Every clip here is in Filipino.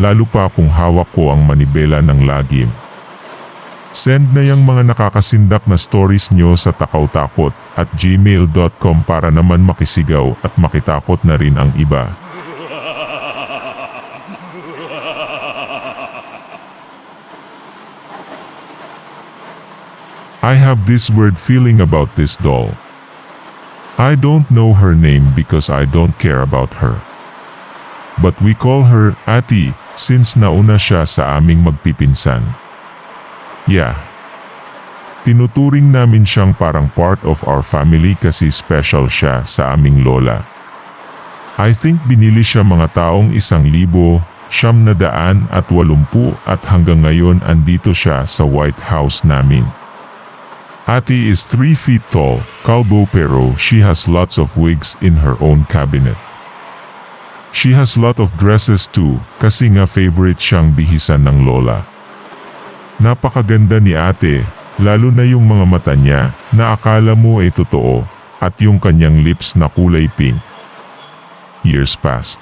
lalo pa kung hawak ko ang manibela ng lagim. Send na yung mga nakakasindak na stories nyo sa takawtakot at gmail.com para naman makisigaw at makitakot na rin ang iba. I have this weird feeling about this doll. I don't know her name because I don't care about her. But we call her Ati since nauna siya sa aming magpipinsan. Yeah. Tinuturing namin siyang parang part of our family kasi special siya sa aming lola. I think binili siya mga taong isang libo, siyam na daan at walumpu at hanggang ngayon andito siya sa White House namin. Ati is 3 feet tall, kalbo pero she has lots of wigs in her own cabinet. She has lot of dresses too, kasi nga favorite siyang bihisan ng lola. Napakaganda ni ate, lalo na yung mga mata niya, na akala mo ay totoo, at yung kanyang lips na kulay pink. Years passed.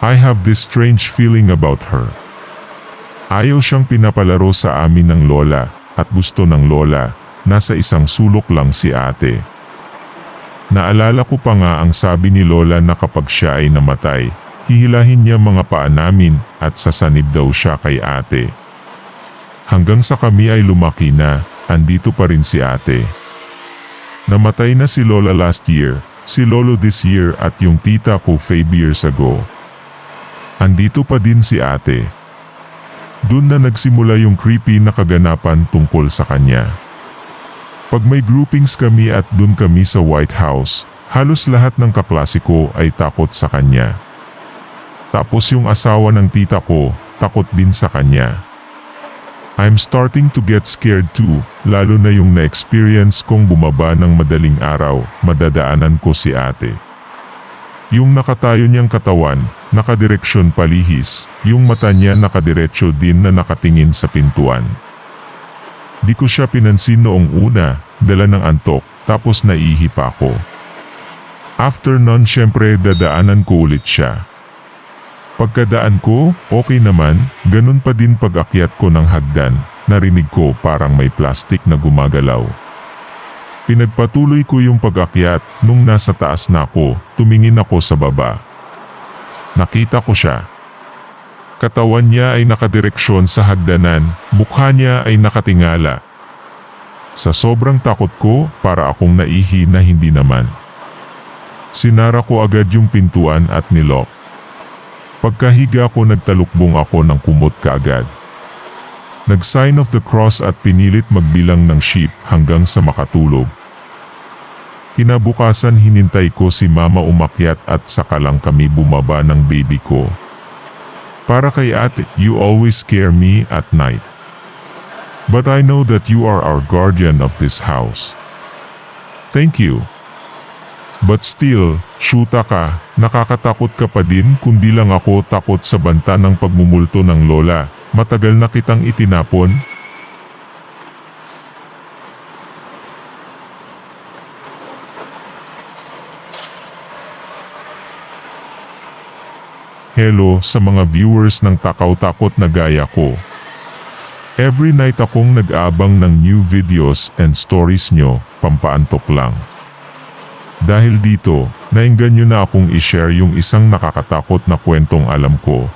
I have this strange feeling about her. Ayaw siyang pinapalaro sa amin ng lola, at gusto ng lola, nasa isang sulok lang si ate. Naalala ko pa nga ang sabi ni lola na kapag siya ay namatay, hihilahin niya mga paa namin at sasanib daw siya kay ate. Hanggang sa kami ay lumaki na, andito pa rin si ate. Namatay na si lola last year, si lolo this year at yung tita ko 5 years ago. Andito pa din si ate. Doon na nagsimula yung creepy na kaganapan tungkol sa kanya. Pag may groupings kami at doon kami sa White House, halos lahat ng kaklase ay takot sa kanya. Tapos yung asawa ng tita ko, takot din sa kanya. I'm starting to get scared too, lalo na yung na-experience kong bumaba ng madaling araw, madadaanan ko si ate. Yung nakatayo niyang katawan, nakadireksyon palihis, yung mata niya nakadiretso din na nakatingin sa pintuan. Di ko siya pinansin noong una, dala ng antok, tapos naihi pa ako. After nun syempre dadaanan ko ulit siya. Pagkadaan ko, okay naman, ganun pa din pag-akyat ko ng hagdan, narinig ko parang may plastic na gumagalaw. Pinagpatuloy ko yung pag-akyat, nung nasa taas na ako, tumingin ako sa baba. Nakita ko siya. Katawan niya ay nakadireksyon sa hagdanan, mukha niya ay nakatingala. Sa sobrang takot ko, para akong naihi na hindi naman. Sinara ko agad yung pintuan at nilok. Pagkahiga ko nagtalukbong ako ng kumot kaagad. Nag-sign of the cross at pinilit magbilang ng sheep hanggang sa makatulog. Kinabukasan hinintay ko si mama umakyat at saka lang kami bumaba ng baby ko. Para kay ate, you always scare me at night. But I know that you are our guardian of this house. Thank you. But still, shoota ka, nakakatakot ka pa din kundi lang ako takot sa banta ng pagmumulto ng lola. Matagal na kitang itinapon. Hello sa mga viewers ng Takaw Takot na gaya ko. Every night akong nag-aabang ng new videos and stories nyo, pampaantok lang. Dahil dito, nainggan nyo na akong i-share yung isang nakakatakot na kwentong alam ko.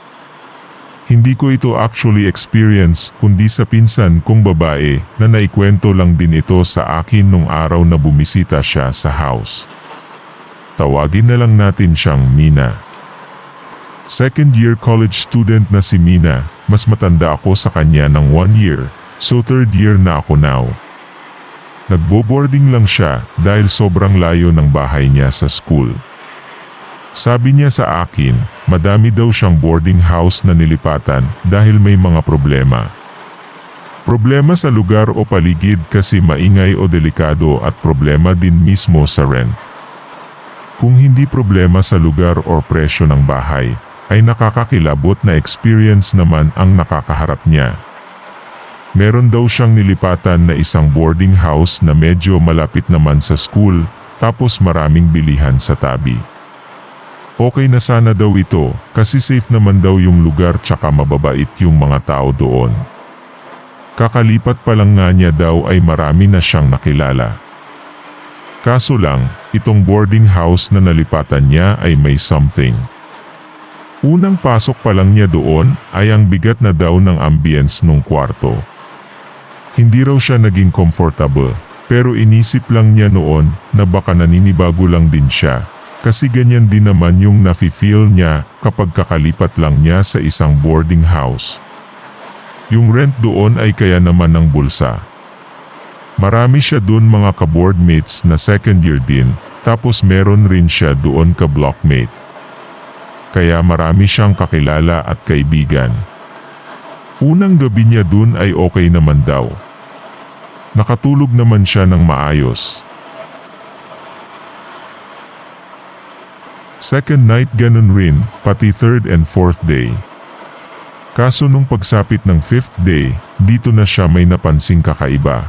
Hindi ko ito actually experience kundi sa pinsan kong babae na naikwento lang din ito sa akin nung araw na bumisita siya sa house. Tawagin na lang natin siyang Mina. Second year college student na si Mina, mas matanda ako sa kanya ng one year, so third year na ako now. Nagbo-boarding lang siya dahil sobrang layo ng bahay niya sa school. Sabi niya sa akin, madami daw siyang boarding house na nilipatan dahil may mga problema. Problema sa lugar o paligid kasi maingay o delikado at problema din mismo sa rent. Kung hindi problema sa lugar o presyo ng bahay, ay nakakakilabot na experience naman ang nakakaharap niya. Meron daw siyang nilipatan na isang boarding house na medyo malapit naman sa school, tapos maraming bilihan sa tabi. Okay na sana daw ito, kasi safe naman daw yung lugar tsaka mababait yung mga tao doon. Kakalipat pa lang nga niya daw ay marami na siyang nakilala. Kaso lang, itong boarding house na nalipatan niya ay may something. Unang pasok pa lang niya doon ay ang bigat na daw ng ambience nung kwarto. Hindi raw siya naging comfortable, pero inisip lang niya noon na baka naninibago lang din siya. Kasi ganyan din naman yung nafi-feel niya kapag kakalipat lang niya sa isang boarding house. Yung rent doon ay kaya naman ng bulsa. Marami siya doon mga ka-boardmates na second year din, tapos meron rin siya doon ka-blockmate. Kaya marami siyang kakilala at kaibigan. Unang gabi niya doon ay okay naman daw. Nakatulog naman siya ng maayos. Second night ganun rin, pati third and fourth day. Kaso nung pagsapit ng fifth day, dito na siya may napansing kakaiba.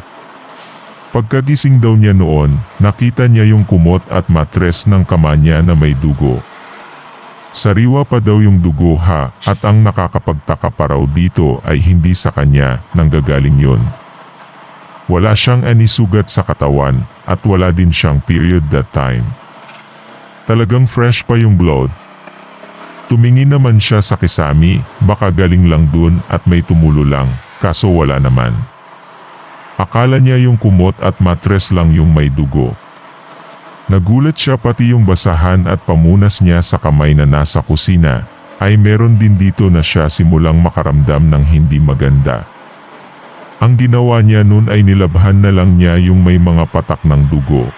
Pagkagising daw niya noon, nakita niya yung kumot at matres ng kama niya na may dugo. Sariwa pa daw yung dugo ha, at ang nakakapagtaka pa raw dito ay hindi sa kanya nanggagaling yon. Wala siyang anisugat sa katawan, at wala din siyang period that time. Talagang fresh pa yung blood. Tumingin naman siya sa kisami, baka galing lang dun at may tumulo lang, kaso wala naman. Akala niya yung kumot at matres lang yung may dugo. Nagulat siya pati yung basahan at pamunas niya sa kamay na nasa kusina, ay meron din dito na siya simulang makaramdam ng hindi maganda. Ang ginawa niya nun ay nilabhan na lang niya yung may mga patak ng dugo.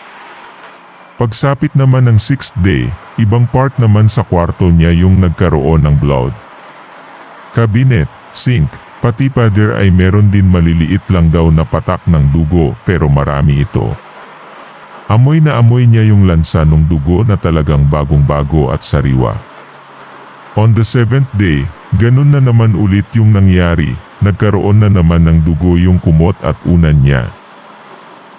Pagsapit naman ng sixth day, ibang part naman sa kwarto niya yung nagkaroon ng blood. Cabinet, sink, pati pader ay meron din maliliit lang daw na patak ng dugo pero marami ito. Amoy na amoy niya yung lansa ng dugo na talagang bagong-bago at sariwa. On the seventh day, ganun na naman ulit yung nangyari, nagkaroon na naman ng dugo yung kumot at unan niya.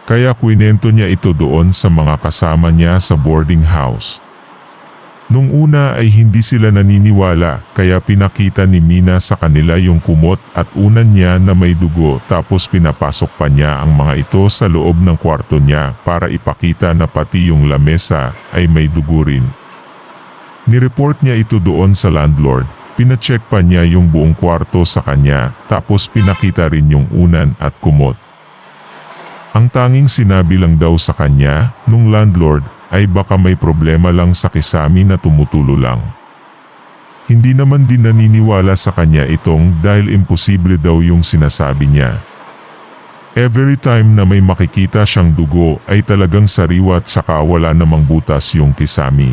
Kaya kwinento niya ito doon sa mga kasama niya sa boarding house. Nung una ay hindi sila naniniwala kaya pinakita ni Mina sa kanila yung kumot at unan niya na may dugo tapos pinapasok pa niya ang mga ito sa loob ng kwarto niya para ipakita na pati yung lamesa ay may dugo rin. Nireport niya ito doon sa landlord, pinacheck pa niya yung buong kwarto sa kanya tapos pinakita rin yung unan at kumot. Ang tanging sinabi lang daw sa kanya, nung landlord, ay baka may problema lang sa kisami na tumutulo lang. Hindi naman din naniniwala sa kanya itong dahil imposible daw yung sinasabi niya. Every time na may makikita siyang dugo ay talagang sariwa at saka wala namang butas yung kisami.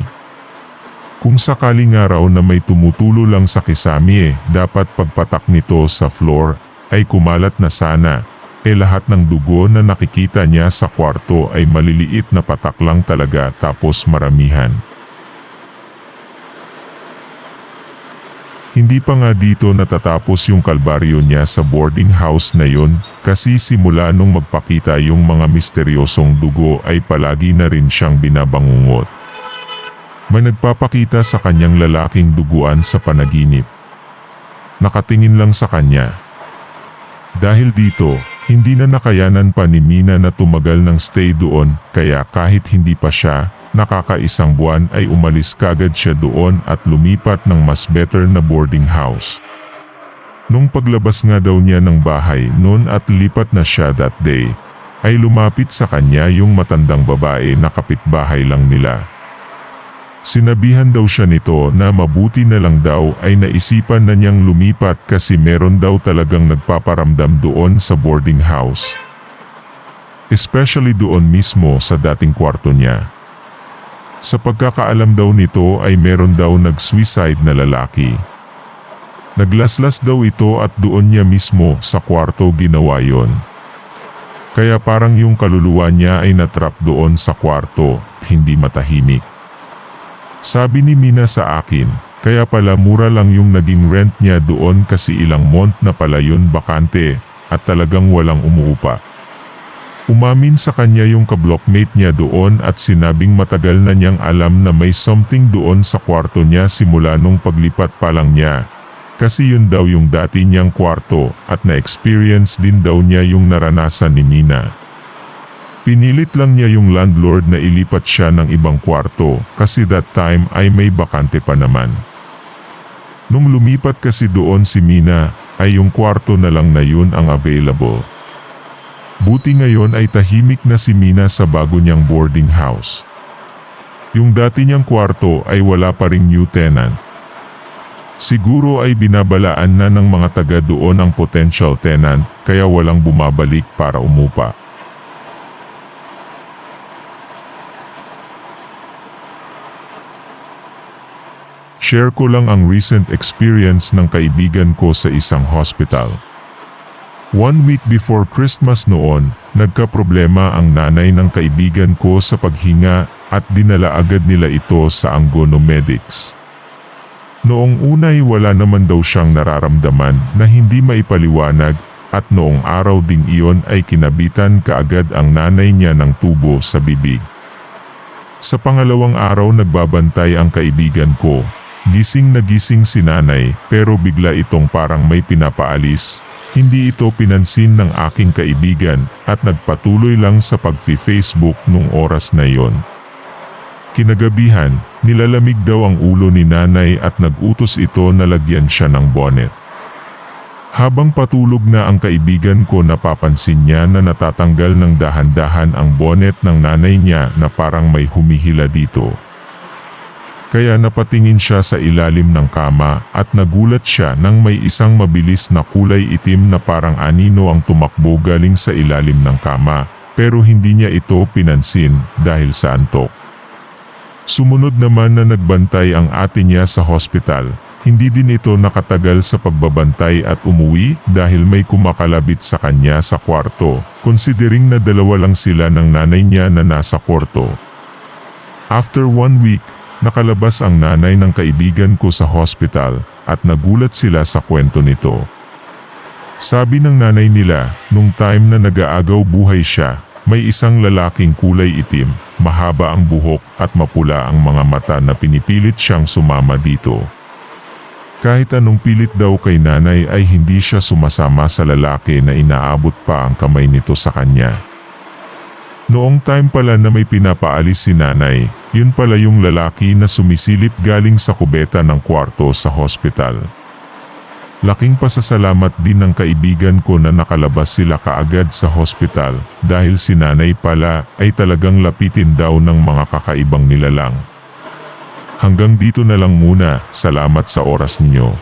Kung sakali nga raw na may tumutulo lang sa kisami eh, dapat pagpatak nito sa floor ay kumalat na sana eh lahat ng dugo na nakikita niya sa kwarto ay maliliit na patak lang talaga tapos maramihan. Hindi pa nga dito natatapos yung kalbaryo niya sa boarding house na yon kasi simula nung magpakita yung mga misteryosong dugo ay palagi na rin siyang binabangungot. May nagpapakita sa kanyang lalaking duguan sa panaginip. Nakatingin lang sa kanya. Dahil dito, hindi na nakayanan pa ni Mina na tumagal ng stay doon kaya kahit hindi pa siya, nakakaisang buwan ay umalis kagad siya doon at lumipat ng mas better na boarding house. Nung paglabas nga daw niya ng bahay noon at lipat na siya that day, ay lumapit sa kanya yung matandang babae na kapitbahay lang nila. Sinabihan daw siya nito na mabuti na lang daw ay naisipan na niyang lumipat kasi meron daw talagang nagpaparamdam doon sa boarding house. Especially doon mismo sa dating kwarto niya. Sa pagkakaalam daw nito ay meron daw nag-suicide na lalaki. Naglaslas daw ito at doon niya mismo sa kwarto ginawa yon. Kaya parang yung kaluluwa niya ay natrap doon sa kwarto hindi matahimik. Sabi ni Mina sa akin, kaya pala mura lang yung naging rent niya doon kasi ilang month na pala yun bakante at talagang walang umuupa. Umamin sa kanya yung kablockmate niya doon at sinabing matagal na niyang alam na may something doon sa kwarto niya simula nung paglipat pa lang niya. Kasi yun daw yung dati niyang kwarto at na-experience din daw niya yung naranasan ni Mina. Pinilit lang niya yung landlord na ilipat siya ng ibang kwarto kasi that time ay may bakante pa naman. Nung lumipat kasi doon si Mina, ay yung kwarto na lang na yun ang available. Buti ngayon ay tahimik na si Mina sa bago niyang boarding house. Yung dati niyang kwarto ay wala pa ring new tenant. Siguro ay binabalaan na ng mga taga doon ang potential tenant kaya walang bumabalik para umupa. Share ko lang ang recent experience ng kaibigan ko sa isang hospital. One week before Christmas noon, nagka-problema ang nanay ng kaibigan ko sa paghinga at dinala agad nila ito sa Angono Medics. Noong unay wala naman daw siyang nararamdaman na hindi maipaliwanag at noong araw ding iyon ay kinabitan kaagad ang nanay niya ng tubo sa bibig. Sa pangalawang araw nagbabantay ang kaibigan ko. Gising na gising si nanay pero bigla itong parang may pinapaalis. Hindi ito pinansin ng aking kaibigan at nagpatuloy lang sa pag-Facebook nung oras na iyon. Kinagabihan, nilalamig daw ang ulo ni nanay at nagutos ito na lagyan siya ng bonnet. Habang patulog na ang kaibigan ko napapansin niya na natatanggal ng dahan-dahan ang bonnet ng nanay niya na parang may humihila dito. Kaya napatingin siya sa ilalim ng kama at nagulat siya nang may isang mabilis na kulay itim na parang anino ang tumakbo galing sa ilalim ng kama pero hindi niya ito pinansin dahil sa antok. Sumunod naman na nagbantay ang ate niya sa hospital. Hindi din ito nakatagal sa pagbabantay at umuwi dahil may kumakalabit sa kanya sa kwarto, considering na dalawa lang sila ng nanay niya na nasa kwarto. After one week, nakalabas ang nanay ng kaibigan ko sa hospital at nagulat sila sa kwento nito. Sabi ng nanay nila, nung time na nag-aagaw buhay siya, may isang lalaking kulay itim, mahaba ang buhok at mapula ang mga mata na pinipilit siyang sumama dito. Kahit anong pilit daw kay nanay ay hindi siya sumasama sa lalaki na inaabot pa ang kamay nito sa kanya. Noong time pala na may pinapaalis si nanay, yun pala yung lalaki na sumisilip galing sa kubeta ng kwarto sa hospital. Laking pasasalamat din ng kaibigan ko na nakalabas sila kaagad sa hospital dahil si nanay pala ay talagang lapitin daw ng mga kakaibang nilalang. Hanggang dito na lang muna, salamat sa oras ninyo.